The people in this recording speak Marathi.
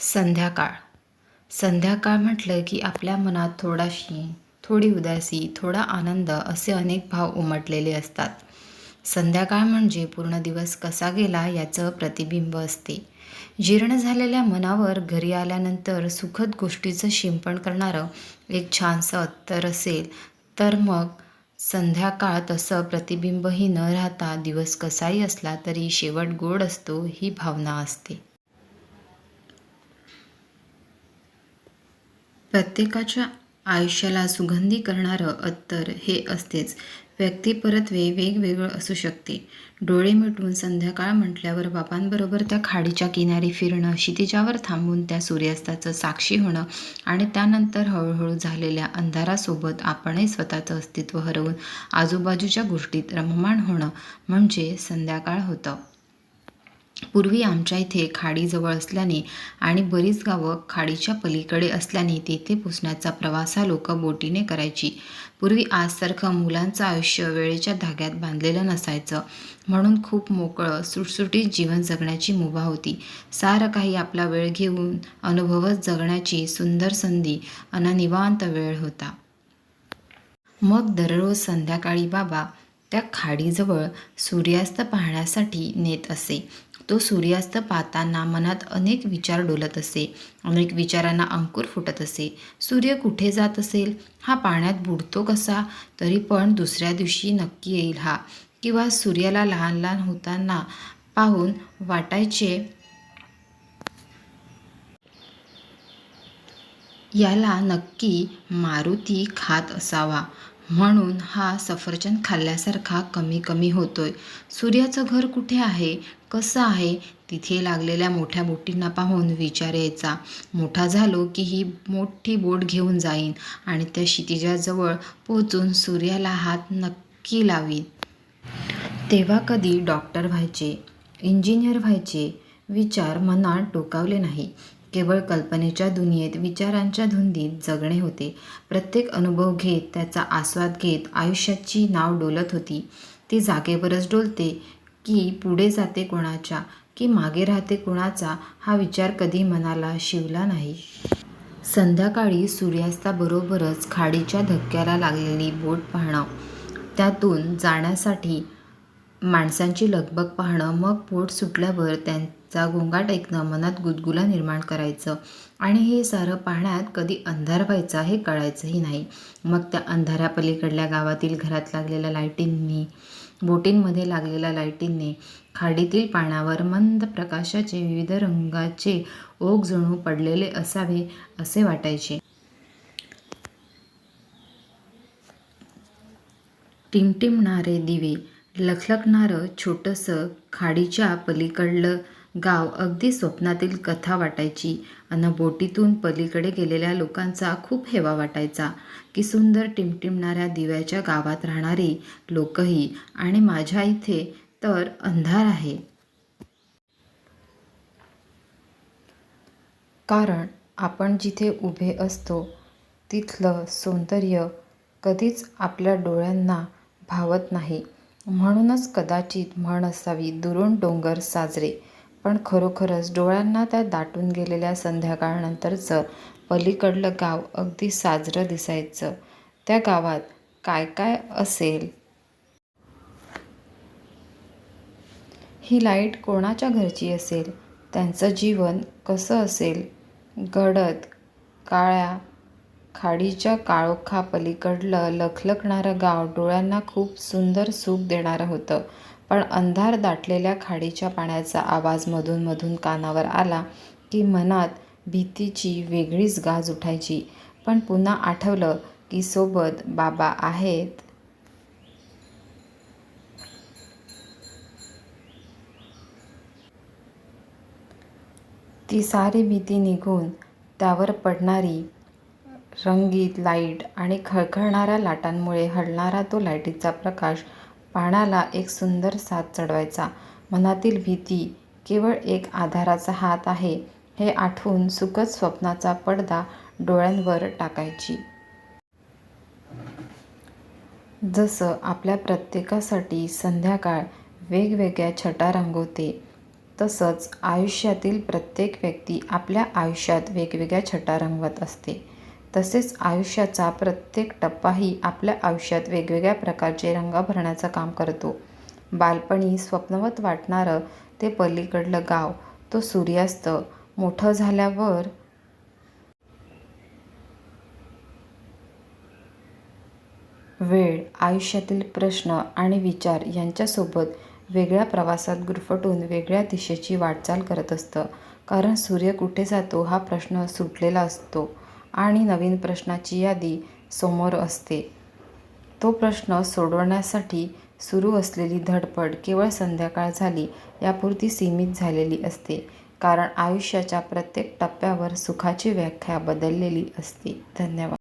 संध्याकाळ. संध्याकाळ म्हटलं की आपल्या मनात थोडाशी थोडी उदासी थोडा आनंद असे अनेक भाव उमटलेले असतात. संध्याकाळ म्हणजे पूर्ण दिवस कसा गेला याचं प्रतिबिंब असते. जीर्ण झालेल्या मनावर घरी आल्यानंतर सुखद गोष्टीचं शिंपण करणारं एक छानसं अत्तर असेल तर मग संध्याकाळ तसं प्रतिबिंबही न राहता दिवस कसाही असला तरी शेवट गोड असतो ही भावना असते. प्रत्येकाच्या आयुष्याला सुगंधी करणारं अत्तर हे असतेच. व्यक्तिपरत्वे वेगवेगळं असू शकते. डोळे मिटून संध्याकाळ म्हटल्यावर बाबांबरोबर त्या खाडीच्या किनारी फिरणं क्षितिजावर थांबून त्या सूर्यास्ताचं साक्षी होणं आणि त्यानंतर हळूहळू झालेल्या अंधारासोबत आपणही स्वतःचं अस्तित्व हरवून आजूबाजूच्या गोष्टीत रममाण होणं म्हणजे संध्याकाळ होतं. पूर्वी आमच्या इथे खाडीजवळ असल्याने आणि बरीच गावं खाडीच्या पलीकडे असल्याने तेथे पुसण्याचा प्रवास हा लोक बोटीने करायची. पूर्वी आजसारखं मुलांचं आयुष्य वेळेच्या धाग्यात बांधलेलं नसायचं. म्हणून खूप मोकळं सुटसुटीत जीवन जगण्याची मुभा होती. सारं काही आपला वेळ घेऊन अनुभवत जगण्याची सुंदर संधी अन निवांत वेळ होता. मग दररोज संध्याकाळी बाबा त्या खाडीजवळ सूर्यास्त पाहण्यासाठी नेत असे. तो सूर्यास्त पाहताना मनात अनेक विचार डोलत असे. अनेक विचारांना अंकुर फुटत असे. सूर्य कुठे जात असेल? हा पाण्यात बुडतो कसा? तरी पण दुसऱ्या दिवशी नक्की येईल हा. किंवा सूर्याला लहान लहान होताना पाहून वाटायचे याला नक्की मारुती खात असावा. म्हणून हा सफरचंद खाल्ल्यासारखा कमी कमी होतोय. सूर्याचं घर कुठे आहे? कसं आहे? तिथे लागलेल्या मोठ्या बोटींना पाहून विचार यायचा. मोठा झालो की ही मोठी बोट घेऊन जाईन आणि त्या क्षितिजाजवळ पोचून सूर्याला हात नक्की लावीन. तेव्हा कधी डॉक्टर व्हायचे इंजिनियर व्हायचे विचार मनात डोकावले नाही. केवळ कल्पनेच्या दुनियेत विचारांच्या धुंदीत जगणे होते. प्रत्येक अनुभव घेत त्याचा आस्वाद घेत आयुष्याची नाव डोलत होती. ती जागेवरच डोलते की पुढे जाते कोणाच्या की मागे राहते कोणाचा हा विचार कधी मनाला शिवला नाही. संध्याकाळी सूर्यास्ताबरोबरच खाडीच्या धक्क्याला लागलेली बोट पाहणं त्यातून जाण्यासाठी माणसांची लगबग पाहणं मग बोट सुटल्यावर चा गोंगाट ऐकणं मनात गुदगुला निर्माण करायचं. आणि हे सारं पाहण्यात कधी अंधार व्हायचा हे कळायचंही नाही. मग त्या अंधारापलीकडल्या गावातील घरात लागलेल्या लाईटींनी बोटींमध्ये लागलेल्या लाईटींनी खाडीतील पाण्यावर मंद प्रकाशाचे विविध रंगाचे ओघ जणू पडलेले असावे असे वाटायचे. टिमटिमणारे दिवे लखलखणारं छोटंसं खाडीच्या पलीकडलं गाव अगदी स्वप्नातील कथा वाटायची. अन बोटीतून पलीकडे गेलेल्या लोकांचा खूप हेवा वाटायचा. की सुंदर टिमटिमणाऱ्या दिव्याच्या गावात राहणारी लोकही आणि माझ्या इथे तर अंधार आहे. कारण आपण जिथे उभे असतो तिथलं सौंदर्य कधीच आपल्या डोळ्यांना भावत नाही. म्हणूनच कदाचित म्हण असावी दुरून डोंगर साजरे. पण खरोखरच डोळ्यांना त्या दाटून गेलेल्या संध्याकाळनंतरचं पलीकडलं गाव अगदी साजरं दिसायचं. त्या गावात काय काय असेल? ही लाइट कोणाच्या घरची असेल? त्यांचं जीवन कसं असेल? गडद काळ्या खाडीच्या काळोखा पलीकडलं लखलखणारं गाव डोळ्यांना खूप सुंदर सुख देणारं होतं. पण अंधार दाटलेल्या खाडीच्या पाण्याचा आवाज मधून मधून कानावर आला की मनात भीतीची वेगळीच गाज उठायची. पण पुन्हा आठवलं की सोबत बाबा आहेत. ती सारी भीती निघून त्यावर पडणारी रंगीत लाइट आणि खळखळणाऱ्या लाटांमुळे हलणारा तो लाईटीचा प्रकाश पाण्याला एक सुंदर साथ चढवायचा. मनातील भीती केवळ एक आधाराचा हात आहे हे आठवून सुखद स्वप्नाचा पडदा डोळ्यांवर टाकायची. जसं आपल्या प्रत्येकासाठी संध्याकाळ वेगवेगळ्या छटा रंगवते तसंच आयुष्यातील प्रत्येक व्यक्ती आपल्या आयुष्यात वेगवेगळ्या छटा रंगवत असते. तसेच आयुष्याचा प्रत्येक टप्पाही आपल्या आयुष्यात वेगवेगळ्या प्रकारचे रंग भरण्याचं काम करतो. बालपणी स्वप्नवत वाटणारं ते पलीकडलं गाव. तो सूर्यास्त. मोठं झाल्यावर वेळ आयुष्यातील प्रश्न आणि विचार यांच्यासोबत वेगळ्या प्रवासात गुरफटून वेगळ्या दिशेची वाटचाल करत असतं. कारण सूर्य कुठे जातो हा प्रश्न सुटलेला असतो. आणि नवीन प्रश्नाची यादी समोर असते. तो प्रश्न सोडवण्यासाठी सुरू असलेली धडपड केवळ संध्याकाळ झाली यापुरती सीमित झालेली असते कारण आयुष्याच्या प्रत्येक टप्प्यावर सुखाची व्याख्या बदललेली असते. धन्यवाद.